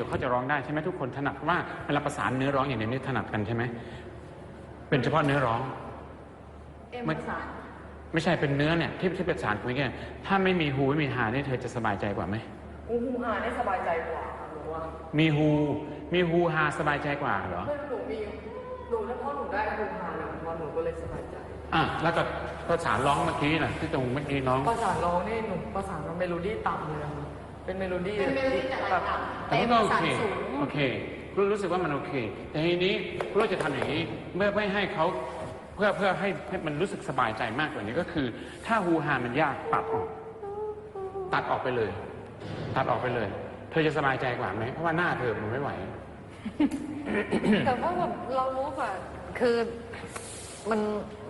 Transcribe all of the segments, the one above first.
ย่างเดียวเขาจะร้องได้ใช่ไหมทุกคนถนัดว่าเวลาประสานเนื้อร้องอย่างเดียวนี่ถนัดกันใช่ไหมเป็นเฉพาะเนื้อร้องเอ็มไม่ประสานไม่ใช่เป็นเนื้อเนี่ยที่ที่ประสานคุยกันถ้าไม่มีฮูไม่มีฮาเนี่ยเธอจะสบายใจกว่าไหมกูฮูฮาได้สบายใจกว่าหนูว่ามีฮูมีฮูฮาสบายใจกว่าเหรอไม่หนูมีหนูแล้วพอหนูได้ฮูฮาเนี่ยพอหนูก็เลยสบายใจอะแล้วก็ประสานร้องเมื่อกี้น่ะที่ตรงเมื่อกี้น้องประสานร้องนี่หนูประสานมันเมโลดี้ต่ำเลยอะ เป็นเมโลดี้เป็นเมโลดี้แต่แบระบดับแต่เต็มก็ปโอระสานเคสูง โอเครู้รู้สึกว่ามันโอเค แต่ทีนี้เราจะทำอย่างนี้เมื่อไม่ให้เขาเพื่อเพื่อให้ให้มันรู้สึกสบายใจมากกว่านี้ก็คือ ถ้าฮูฮามันยากตัดออก ตัดออกไปเลย ตัดออกไปเลย เธอจะสบายใจกว่าไหมเพราะว่าหน้าเธอมันไม่ไหว แต่ว่าแบบเรารู้ป่ะคือมัน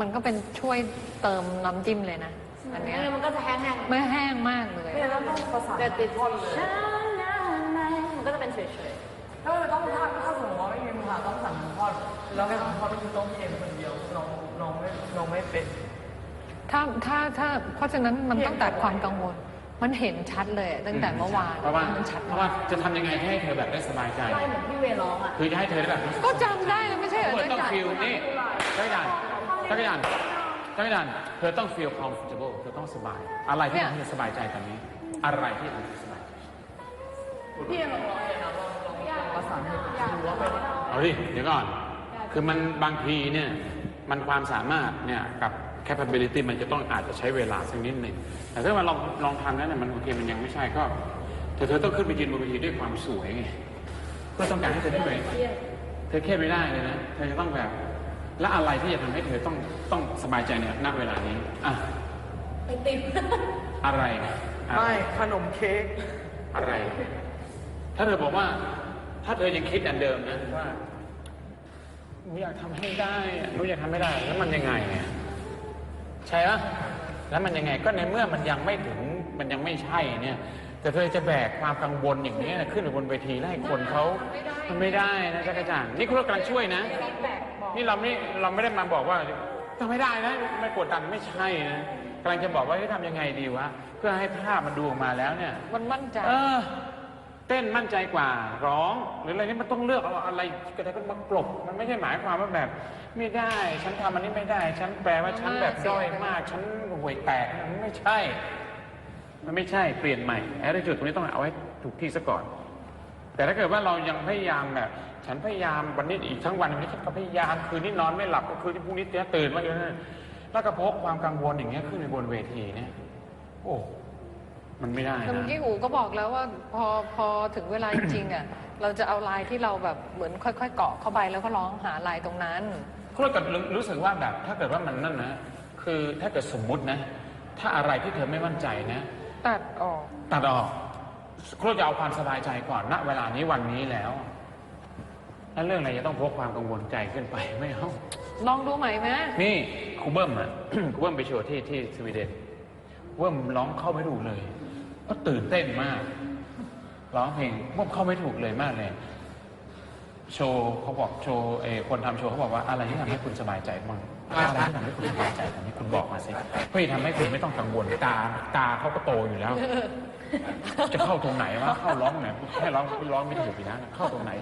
มันก็เป็นช่วยเติมน้ำจิ้มเลยนะ อันเนี้ยมันก็จะแห้งๆไม่แห้งมากเลยไม่แล้วต้องประสานแต่ติดท่อนเลยฉันนั้นไหมมันก็จะเป็นเฉยถ้าเราต้องถ้าถ้าสมมติว่าไม่มีฮูฮาต้องสั่งท่อนแล้วสั่งท่อนก็คือต้องพี่เอ็มคนเดียวน้องน้องไม่น้องไม่เป็น ถ้าถ้าถ้าเพราะฉะนั้นมันต้องตัดความกังวล มันเห็นชัดเลยตั้งแต่เมื่อวานเพราะว่ามันชัดเพราะว่าจะทำยังไงให้เธอแบบได้สบายใจๆไล่เหมือนพี่เวร้องอะ คือจะให้เธอได้แบบรู้สึก็จำได้แล้วไม่ใช่เหรอเธอจักต้องรจันทฟีลร์นี่จักรยานจักรยาน จักรยานเธอต้อง feel comfortable เธอต้องสบาย อะไรที่ทำให้เธอสบายใจตอนนี้ อะไรที่ทำให้เธอสบายใจพี่ลองร้องเลยนะลองลองลองประสานให้ดูว่าเป็นเอาดิเดี๋ยวก่อน คือมันบางทีเนี่ยมันความสามารถเนี่ยกับ capability มันจะต้องอาจจะใช้เวลาสักนิดหนึ่งแต่ถ้ามันลองลองทำแล้วเนี่ยมันโอเคมันยังไม่ใช่ก็แต่เธอต้องขึ้นไปยืนบนเวทีด้วยความสวยไงเพื่อต้องการให้เธอได้ไหมเธอเครียดไม่ได้เลยนะเธอจะต้องแบบ และอะไรที่จะทำให้เธอต้องต้องสบายใจเนี่ยณเวลานี้อะไปติดอะไรอะไรไม่ขนมเค้กอะไร ถ้าเธอบอกว่า ถ้าเธอยังคิดอันเดิมนะว่าหนูอยากทำให้ได้อะหนูอยากทำไม่ได้ แล้วมันยังไงอะใช่ปะแล้วมันยังไงก็ในเมื่อมันยังไม่ถึงมันยังไม่ใช่เนี่ย แต่เธอจะแบกความกังวลอย่างนี้นะขึ้นไปบนเวทีแล้วให้คนเขามันไม่ได้นะจักรจันทร์นี่คุณกำลังช่วยนะ นี่เราไม่เราไม่ได้มาบอกว่าทำไม่ได้นะไม่กดดันไม่ใช่นะกำลังจะบอกว่าให้ทำยังไงดีวะเพื่อให้ภาพมันดูออกมาแล้วเนี่ย มันมั่นใจ เออ เต้นมั่นใจกว่าร้อง หรืออะไรนี่มันต้องเลือกเอาอะไรก็ได้ก็มากลบมันไม่ใช่หมายความว่าแบบ ไม่ได้ ฉันทำอันนี้ไม่ได้ ฉันแปลว่าฉันแบบด้อยมาก ฉันห่วยแตกมันไม่ใช่ มันไม่ใช่เปลี่ยนใหม่แอดจุดตรงนี้ต้องเอาไว้ถูกที่ซะก่อน แต่ถ้าเกิดว่าเรายังพยายามแบบฉันพยายามวันนี้อีกทั้งวันวันนี้ฉันก็พยายามคืนนี้นอนไม่หลับก็คืนนี้พรุ่งนี้ตื่นมาเลยนะแล้วก็พกความกังวลอย่างเงี้ยขึ้นไปบนเวทีเนี่ยโอ้มันไม่ได้แต่เมื่อนะกี้อูก็บอกแล้วว่าพอพอถึงเวลาจริงๆอะเราจะเอาลายที่เราแบบเหมือนค่อยๆเกาะเข้าไปแล้วก็ร้องหาลายตรงนั้นเพราะเราเกิดรู้สึกว่าแบบถ้าเกิดว่ามันนั่นนะคือถ้าเกิดสมมุตินะ ถ้าอะไรที่เธอไม่มั่นใจนะ ตัดออก ตัดออก ครูจะเอาความสบายใจก่อนณเวลานี้วันนี้แล้วแล้วเรื่องอะไรจะต้องพกความกังวลใจขึ้นไปไม่เอา ลองดูใหม่ไหมนี่ครูเบิ้มอะ ครูเบิ้มไปโชว์ที่ที่สวีเดนครูเบิ้มร้องเข้าไม่ถูกเลย ก็ตื่นเต้นมาก ร้องเพลงเบิ้มเข้าไม่ถูกเลยมากเลย โชว์เขาบอกโชว์เออคนทำโชว์เขาบอกว่าอะไรที่ทำให้คุณสบายใจบ้างอะไรที่ทำให้คุณสบายใจตอนนี้คุณบอกมาสิเพื่อที่ทำให้คุณไม่ต้องกังวลตาตาเขาก็โตอยู่แล้ว จะเข้าตรงไหนวะเข้าร้องไหนแค่ร้องร้องไม่ถูกนะเข้าตรงไหน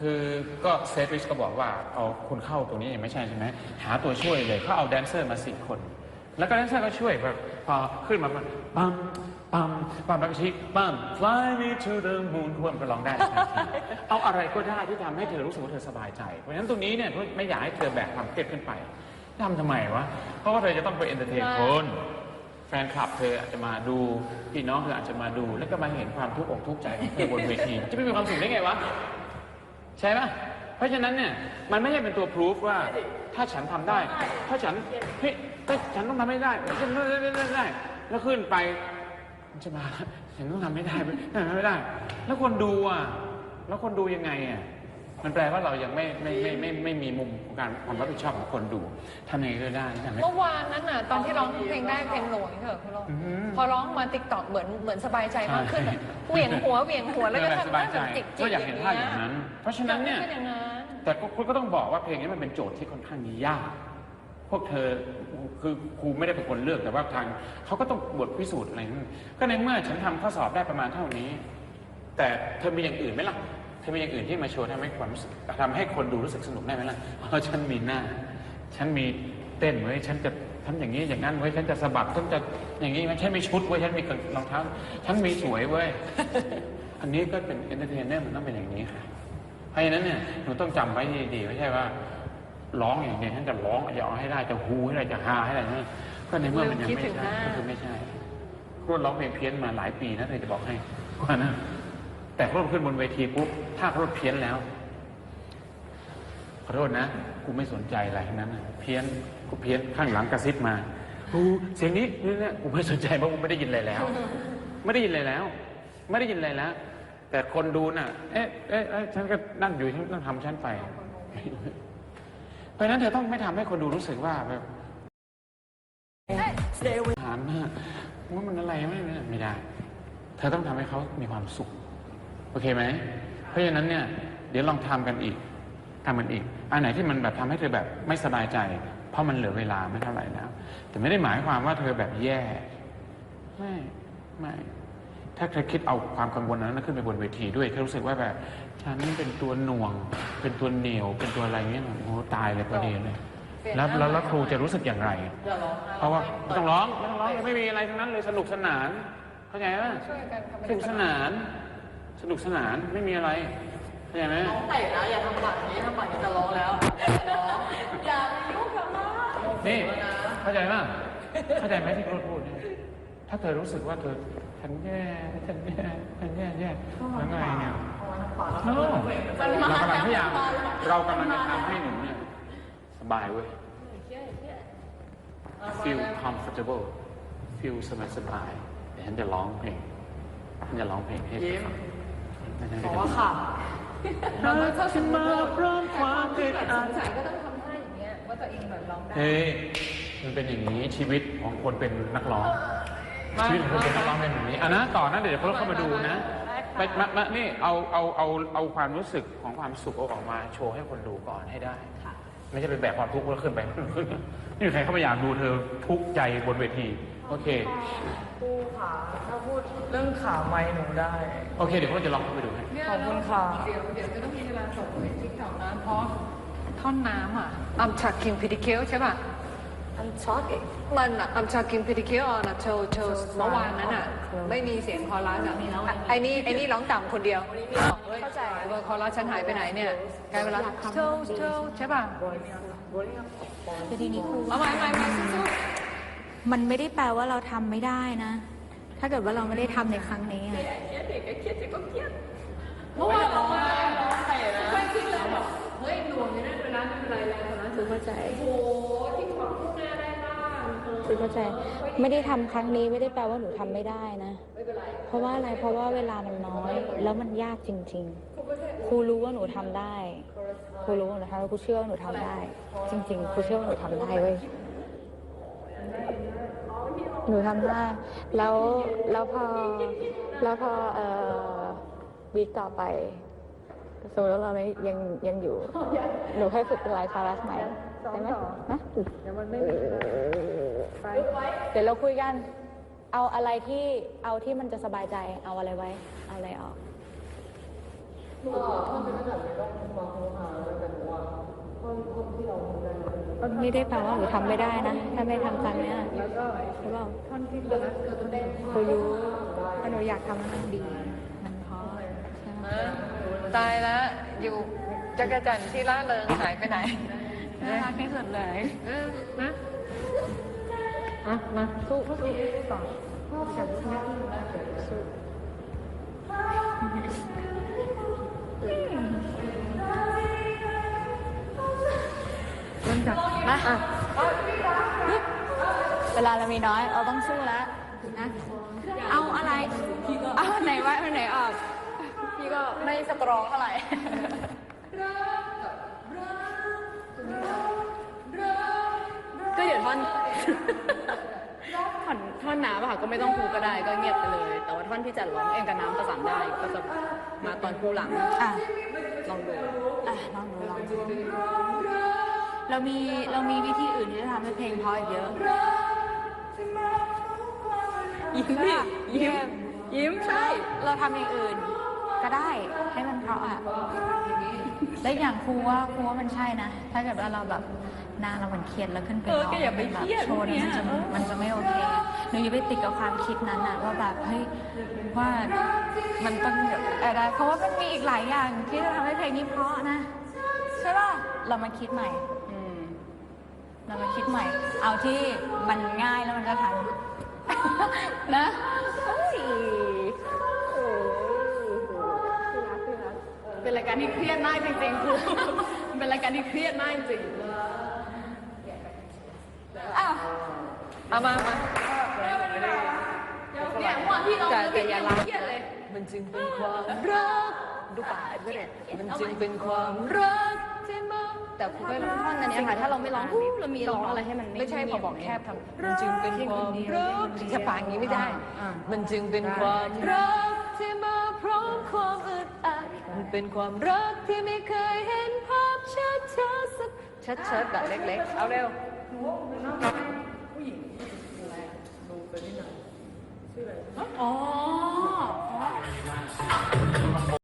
คือก็เซฟริชก็บอกว่าเอาคุณเข้าตรงนี้ยังไม่ใช่ใช่ไหมหาตัวช่วยเลยเขาเอาแดนเซอร์มาสี่คน แล้วก็แดนเซอร์ก็ช่วยแบบพอขึ้นมาปั๊มปั๊มปั๊มปั๊มแบบชี้ปั๊ม fly me to the moon ควรไปร้องได้ทันทีเอาอะไรก็ได้ที่ทำให้เธอรู้สึกว่าเธอสบายใจ เพราะฉะนั้นตรงนี้เนี่ยไม่อยากให้เธอแบกความเครียดขึ้นไปทำทำไมวะ เพราะว่าเธอจะต้องไปเอนเตอร์เทนคน ฟนคลับเธออาจจะมาดูพี่น้องเธออาจจะมาดู แล้วก็มาเห็นความทุกข์อกทุกข์ใจของเธอบนเวที จะไม่มีความสุขได้ไงวะ ใช่ไหมเพราะฉะนั้นเนี่ยมันไม่ใช่เป็นตัวพิสูจว่า ถ้าฉันทำได้ ถ้าฉันเฮ้ยถ้าฉันต้องทำไม่ได้ฉันไม่ได้ไม่ได้ แล้วขึ้นไปมันจะมาฉันต้องทำไม่ได้ทำไม่ได้ แล้วคนดูอะ แล้วคนดูยังไงอะ มันแปลว่าเรายังไม่ไม่ไม่ไม่ไม่มีมุมของการความรับผิดชอบของคนดูทำยังไงก็ได้ที่ทำให้เมื่อวานนั้นน่ะตอนที่ร้องเพลงได้เพลงหน่วยเถอะคุณร้องอือหือพอร้องมาติ๊กต็อกเหมือนเหมือนสบายใจมากขึ้นอะใช่เหวี่ยงหัวเหวี่ยงหัวแล้วก็เออทำสบายใจจิกๆก็อยากเห็นภาพอย่างนั้น เพราะฉะนั้นเนี่ยอยากให้เป็นอย่างนั้น แต่ก็คุณก็ต้องบอกว่าเพลงนี้มันเป็นโจทย์ที่ค่อนข้างยากเพราะวกเธอคือครูไม่ได้เป็นคนเลือกแต่ว่าทางเขาก็ต้องบทพิสูจน์อะไรนั่นก็ในเมื่อฉันทำข้อสอบได้ประมาณเท่านี้ แต่เธอมีอย่างอื่นไหมล่ะ เธอมีอย่างอื่นที่มาโชว์ทำให้ความรู้สึกทำให้คนดูรู้สึกสนุกได้ไหมล่ะเพราะฉันมีหน้า ฉันมีเต้นเว้ยฉันจะทำอย่างนี้อย่างนั้นเว้ยฉันจะสะบัดฉันจะอย่างนี้มันฉันมีชุดเว้ยฉันมีรองเท้าฉันมีสวยเว้ยอันนี้ก็เป็นเอนเตอร์เทนเนอร์มันต้องเป็นอย่างนี้ค่ะเพราะฉะนั้นเนี่ยหนูต้องจำไว้ดีๆไม่ใช่ว่าร้องอย่างเดียวฉันจะร้องจะเอาให้ได้จะฮูให้ได้จะฮาให้ได้นี่ก็ในเมื่อมันยังไม่ใช่ก็คือไม่ใช่ครูร้องเพลงเพี้ยนมาหลายปีนะเธอจะบอกให้ว่านะ แต่ครูขึ้นบนเวทีปุ๊บถ้าครูเพี้ยนแล้วขอโทษนะกูไม่สนใจอะไรทั้งนั้นน่ะเพี้ยนกูเพี้ยนข้างหลังกระซิบมากูเสียงนี้นี่เนี่ยกูไม่สนใจเพราะกูไม่ได้ยินอะไรแล้ว ไม่ได้ยินอะไรแล้ว ไม่ได้ยินอะไรแล้ว แต่คนดูน่ะ เอ๊ะเอ๊ะเอ๊ะฉันก็นั่งอยู่ฉันต้องทำฉันไปเพราะฉะนั้นเธอต้องไม่ทำให้คนดูรู้สึกว่าแบบถามนะว่ามันอะไรไม่ไม่ไม่ได้ เธอต้องทำให้เขามีความสุข โอเคไหม เพราะฉะนั้นเนี่ยเดี๋ยวลองทำกันอีกทำกันอีก อันไหนที่มันแบบทำให้เธอแบบไม่สบายใจ เพราะมันเหลือเวลาไม่เท่าไหร่แล้ว แต่ไม่ได้หมายความว่าเธอแบบแย่ ไม่ ไม่ ถ้าเธอคิดเอาความกังวลนั้นขึ้นไปบนเวทีด้วยเธอรู้สึกว่าแบบฉันเป็นตัวหน่วง เป็นตัวเหนียว เป็นตัวอะไรเงี้ยโอ้โหตายเลยพอดีเลยแล้วแล้วแล้วครูจะรู้สึกอย่างไรอย่าร้องนะเพราะว่าไม่ต้องร้องไม่ต้องร้องไม่มีอะไรทั้งนั้นเลยสนุกสนาน เข้าใจไหมช่วยกันทำสนุกสนาน สนุกสนานไม่มีอะไรเข้าใจไหมน้องเตะนะอย่าทำบัตรนี้ทำบัตรนี้จะร้องแล้วอย่าร้องอย่าไปยุ่งกับมันนี่เข้าใจไหมเข้าใจไหมที่ครูพูดเนี่ยถ้าเธอรู้สึกว่าเธอฉันแย่ฉันแย่ฉันแย่แย่ยังไงเนี่ยเอาไว้ทางขวาแล้ว No เรากำลังพยายามเรากำลังจะทำให้หนูเนี่ยสบายเว้ย feel comfortable feel สบายสบายๆเดี๋ยวฉันจะร้องเพลงฉันจะร้องเพลงให้เธอยิ้มฟังฉัน บจะอกร้อว่างขับหากฉันมาพร้อมความอึดอัดสายก็ต้องทำท่าอย่างเงี้ยว่าตัวเองแบบร้องได้เฮ้ยมันเป็นอย่างนี้ชีวิตของคนเป็นนักร้องชีวิตของคนเป็นนักร้องเป็นแบบนี้อะนะต่อนะเดี๋ยวเพิ่เข้ามาดูนะไปมามานี่เอาเอาเอาเอาความรู้สึกของความสุขเอาออกมาโชว์ให้คนดูก่อนให้ได้ไม่ใช่เป็นแบบความทุกข์แล้วขึ้นไปไม่มีใครเข้ามาอยากดูเธอทุกข์ใจบนเวที โอเคครูขาถ้าพูดเรื่องขาไม้หนูได้ โอเค เดี๋ยวพวกเราจะลองเข้าไปดูให้ ขอบคุณค่ะ เดี๋ยวเดี๋ยวจะต้องมีเวลาส่งไปทิกตอกนะเพราะท่อนน้ำอะอัมชักกิมพิติเคิลใช่ป่ะ I'm talking มันอะอัมชักกิมพิติเคิลอะโชว์โชว์เมื่อวานนั้นอะ ไม่มีเสียงคอรัสอะไอ้นี่ไอ้นี่ร้องต่ำคนเดียวเข้าใจเบอร์คอรัสฉันหายไปไหนเนี่ยกลายเป็นร้องโชว์โชว์ใช่ป่ะแต่ทีนี้ครูเอาใหม่ใหม่ใหม่สู้ มันไม่ได้แปลว่าเราทำไม่ได้นะ ถ้าเกิดว่าเราไม่ได้ทำในครั้งนี้อะๆเมื่อวานร้องมาไม่คิดเลยแบบเฮ้ยหน่วงอย่างนั้นเวลาไม่เป็นไรแล้วตอนนั้นคือเข้าใจโอ้ที่ขวางพุ่งหน้าได้บ้างคือเข้าใจ ไม่ได้ทำครั้งนี้ไม่ได้แปลว่าหนูทำไม่ได้นะ เพราะว่าอะไรเพราะว่าเวลามันน้อย แล้วมันยากจริง ๆ ครูรู้ว่าหนูทำได้ครูรู้ว่าหนูทำได้ครูเชื่อว่าหนูทำได้ จริง ๆครูเชื่อว่าหนูทำได้เว้ย หนูทำได้แล้วแล้วพอแล้วพอเอ่อวีคต่อไปสมมติว่าเราไม่ยังยังอยู่ หนูค่อยฝึกไลฟ์คอรัสใหม่ได้ไหมนะเดี๋ยวมันไม่เดี๋ยวเราคุยกัน เอาอะไรที่เอาที่มันจะสบายใจเอาอะไรไว้ เอาอะไรออกไม่ได้แปลว่าหนูทำไม่ได้นะ ถ้าไม่ทำครั้งเนี้ยใช่เปล่าท่อนที่คอรัสเธอต้องได้ครูรู้ว่าหนูอยากทำให้มันดี มันเพราะใช่ไหมตายแล้วอยู่จักรจันทร์ที่ล่าเริงหายไปไหนน่ารักที่สุดเลยเออนะอะมาสู้สู้ต่อพ่อจะสู้เริ่ มจากนะเวลาเรามีน้อย เราต้องสู้แล้วนะเอาอะไร เอาอันไหนไว้อันไหนออก พี่ก็ไม่สตรองเท่าไหร่ก็เดี๋ยวท่อนท่อนท่อนน้ำอะค่ะก็ไม่ต้องพูก็ได้ก็เงียบไปเลย แต่ว่าท่อนที่จะร้องเองกับน้ำประสานได้ก็จะมาตอนคู่หลังอะลองดูอะลองดูลองดู เรามีเรามีวิธีอื่นที่จะทำให้เพลงเพราะอีกเยอะยิ้มดิยิ้มยิ้มใช่ เราทำอย่างอื่น ก็ได้ให้มันเพราะอะและอย่างครูว่าครูว่ามันใช่นะ ถ้าเกิดว่าเราแบบหน้าเรามันเครียดแล้วขึ้นไปเออร้องก็อย่าไปแบบเครียดโชว์นั้นมันจะพวกเนี้ยมันจะไม่โอเคหนูอย่าไปติดกับความคิดนั้นอะว่าแบบเฮ้ยว่ามันต้องแบบอะไรเพราะว่ามันมีอีกหลายอย่างที่จะทำให้เพลงนี้เพราะนะ ใช่ป่ะเรามาคิดใหม่อืม เรามาคิดใหม่ เอาที่มันง่ายแล้วมันก็ทัน นะเฮ้ยเป็นรายการที่เครียดมากจริงๆครูเป็นรายการที่เครียดมากจริงอ้าวเอามามาเนี่ยเมื่วานพี่น้องแต่เคแต่รียอย่าดล้าเครียดเลยมันจึงเป็นความรักดูปากก็ได้มันจึงเป็นความรัก แต่ครูก็ร้องท่อนอันเนี้ยค่ะถ้าเราไม่ร้องฮู้เรามีร้องอะไรให้มันไม่ใช่พอบอกแคบทำมันจึงเป็นความรักแค่ปากอย่างนี้ไม่ได้ มันจึงเป็นความรักที่มาพร้อมความอึดอัดมันเป็นความรักที่ไม่เคยเห็นภาพชัดชัดสักชัดชัดแบบเล็กๆ เอาเร็วอ๋อ